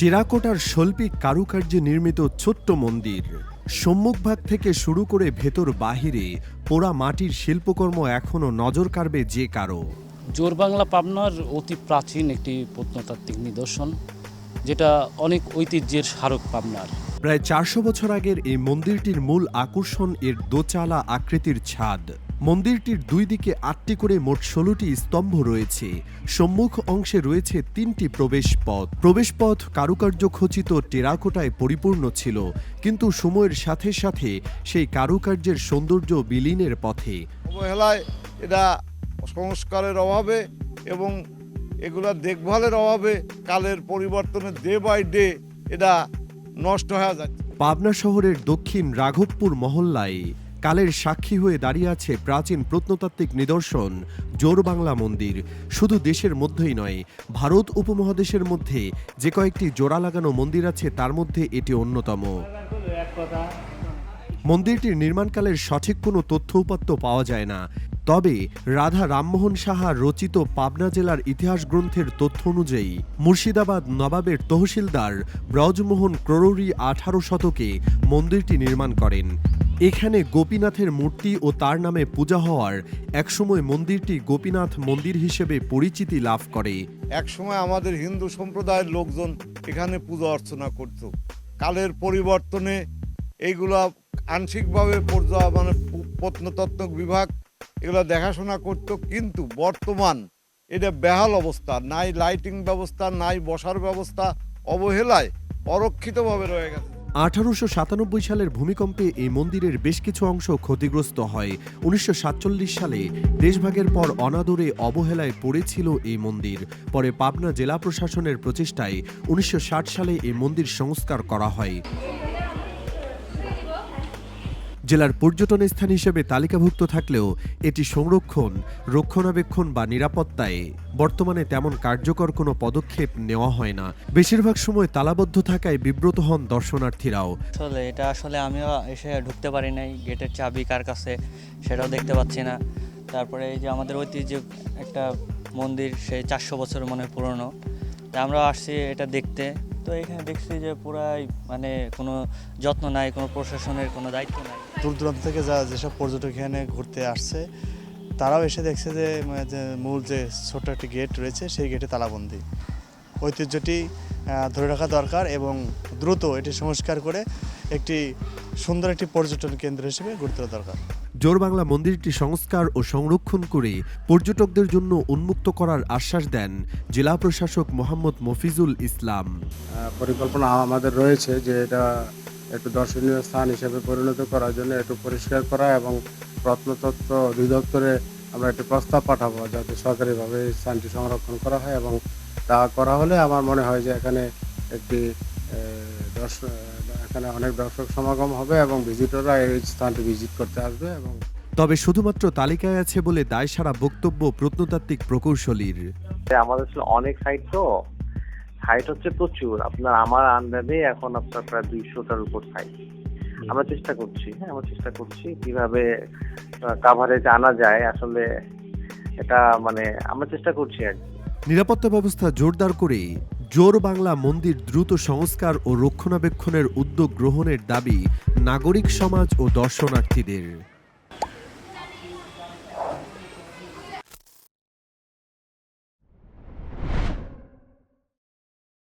টেরাকোটার শৈল্পিক কারুকার্যে নির্মিত ছোট্ট মন্দির। সম্মুখভাগ থেকে শুরু করে ভেতর বাহিরে পোড়া মাটির শিল্পকর্ম এখনও নজর কাড়বে যে কারও। জোর বাংলা পাবনার অতি প্রাচীন একটি প্রত্নতাত্ত্বিক নিদর্শন যেটা অনেক ঐতিহ্যের স্মারক পাবনার। প্রায় চারশো বছর আগের এই মন্দিরটির মূল আকর্ষণ এর দোচালা আকৃতির ছাদ। মন্দিরটির দুই দিকে আটটি করে মোট ষোলোটি স্তম্ভ রয়েছে। সম্মুখ অংশে রয়েছে তিনটি প্রবেশ পথ প্রবেশ পথ কারুকার্য খচিত টেরাকোটায় পরিপূর্ণ ছিল কিন্তু সময়ের সাথে সাথে সেই কারুকার্যের সৌন্দর্য বিলীনের পথে। অবহেলায় এটা সংস্কারের অভাবে এবং এগুলা দেখভালের অভাবে কালের পরিবর্তনে ডে বাই ডে এটা নষ্ট হয়ে যাচ্ছে। পাবনা শহরের দক্ষিণ রাঘবপুর মহল্লায় কালের সাক্ষী হয়ে দাঁড়িয়ে আছে প্রাচীন প্রত্নতাত্ত্বিক নিদর্শন, জোর বাংলা মন্দির। শুধু দেশের মধ্যেই নয়, ভারত উপমহাদেশের মধ্যে যে কয়েকটি জোড়া লাগানো মন্দির আছে, তার মধ্যে এটি অন্যতম। মন্দিরটির নির্মাণকালের সঠিক কোনো তথ্য উপাত্ত পাওয়া যায় না। তবে রাধা রামমোহন সাহা রচিত পাবনা জেলার ইতিহাস গ্রন্থের তথ্য অনুযায়ী, মুর্শিদাবাদ নবাবের তহসিলদার ব্রজমোহন ক্রোড়ি আঠারো শতকে মন্দিরটি নির্মাণ করেন। এখানে গোপীনাথের মূর্তি ও তার নামে পূজা হওয়ার একসময় মন্দিরটি গোপীনাথ মন্দির হিসেবে পরিচিতি লাভ করে। এক সময় আমাদের হিন্দু সম্প্রদায়ের লোকজন এখানে পূজা অর্চনা করত। কালের পরিবর্তনে এইগুলা আংশিকভাবে পর্যা মানে প্রত্নতত্ত্ব বিভাগ এগুলা দেখাশোনা করত, কিন্তু বর্তমান এটা বেহাল অবস্থা। নাই লাইটিং ব্যবস্থা, নাই বসার ব্যবস্থা অবহেলায় অরক্ষিতভাবে রয়ে গেছে। আঠারোশো সাতানব্বই সালের ভূমিকম্পে এই মন্দিরের বেশ কিছু অংশ ক্ষতিগ্রস্ত হয়। উনিশশো সাতচল্লিশ সালে দেশভাগের পর অনাদরে অবহেলায় পড়েছিল এই মন্দির। পরে পাবনা জেলা প্রশাসনের প্রচেষ্টায় উনিশশো ষাট সালে এই মন্দির সংস্কার করা হয়। জেলার পর্যটন স্থান হিসেবে তালিকাভুক্ত থাকলেও এটি সংরক্ষণ, রক্ষণাবেক্ষণ বা নিরাপত্তায় বর্তমানে তেমন কার্যকর কোনো পদক্ষেপ নেওয়া হয় না। বেশিরভাগ সময় তালাবদ্ধ থাকায় বিব্রত হন দর্শনার্থীরাও। আসলে এটা আসলে আমিও এসে ঢুকতে পারি নাই, গেটের চাবি কার কাছে সেটাও দেখতে পাচ্ছি না। তারপরে এই যে আমাদের ঐতিহ্য একটা মন্দির, সেই চারশো বছর মনে পুরনো। আমরা আসছি এটা দেখতে। তো এখানে দেখছি যে পুরাই মানে কোনো যত্ন নাই, কোনো প্রশাসনের কোনো দায়িত্ব নাই। দূর দূরান্ত থেকে যা যেসব পর্যটক এখানে ঘুরতে আসছে, তারাও এসে দেখছে যে মূল যে ছোট্ট একটি গেট রয়েছে, সেই গেটে তালাবন্দি। ঐতিহ্যটি ধরে রাখা দরকার এবং দ্রুত এটি সংস্কার করে একটি সুন্দর একটি পর্যটন কেন্দ্র হিসেবে গড়ে তোলা দরকার। জোর বাংলা মন্দিরটি সংস্কার ও সংরক্ষণ করে পর্যটকদের জন্য উন্মুক্ত করার আশ্বাস দেন জেলা প্রশাসক মোহাম্মদ মফিজুল ইসলাম। পরিকল্পনা আমাদের রয়েছে যে এটা একটু দর্শনীয় স্থান হিসেবে পরিণত করার জন্য, একটু পরিষ্কার করা এবং প্রত্নতত্ত্ব অধিদপ্তরে আমরা একটি প্রস্তাব পাঠাবো যাতে সরকারিভাবে স্থানটি সংরক্ষণ করা হয় এবং তা করা হলে আমার মনে হয় যে এখানে একটি এখানে অনেক দর্শক সমাগম হবে এবং ভিজিটররা এই স্থানটি ভিজিট করতে আসবে এবং তবে শুধুমাত্র তালিকায় আছে বলে দায়সারা বক্তব্য প্রত্নতাত্ত্বিক প্রকৌশলীর। আমাদের আসলে অনেক সাইট তো। সাইট হচ্ছে প্রচুর। আপনার আমার আন্ডারে এখন আপনার প্রায় দুইশোটার উপর সাইট আমরা চেষ্টা করছি হ্যাঁ আমরা চেষ্টা করছি কীভাবে কাভারেজ আনা যায়। আসলে এটা মানে আমরা চেষ্টা করছি আর নিরাপত্তা ব্যবস্থা জোরদার করে জোর বাংলা মন্দির দ্রুত সংস্কার ও রক্ষণাবেক্ষণের উদ্যোগ গ্রহণের দাবি নাগরিক সমাজ ও দর্শনার্থীদের।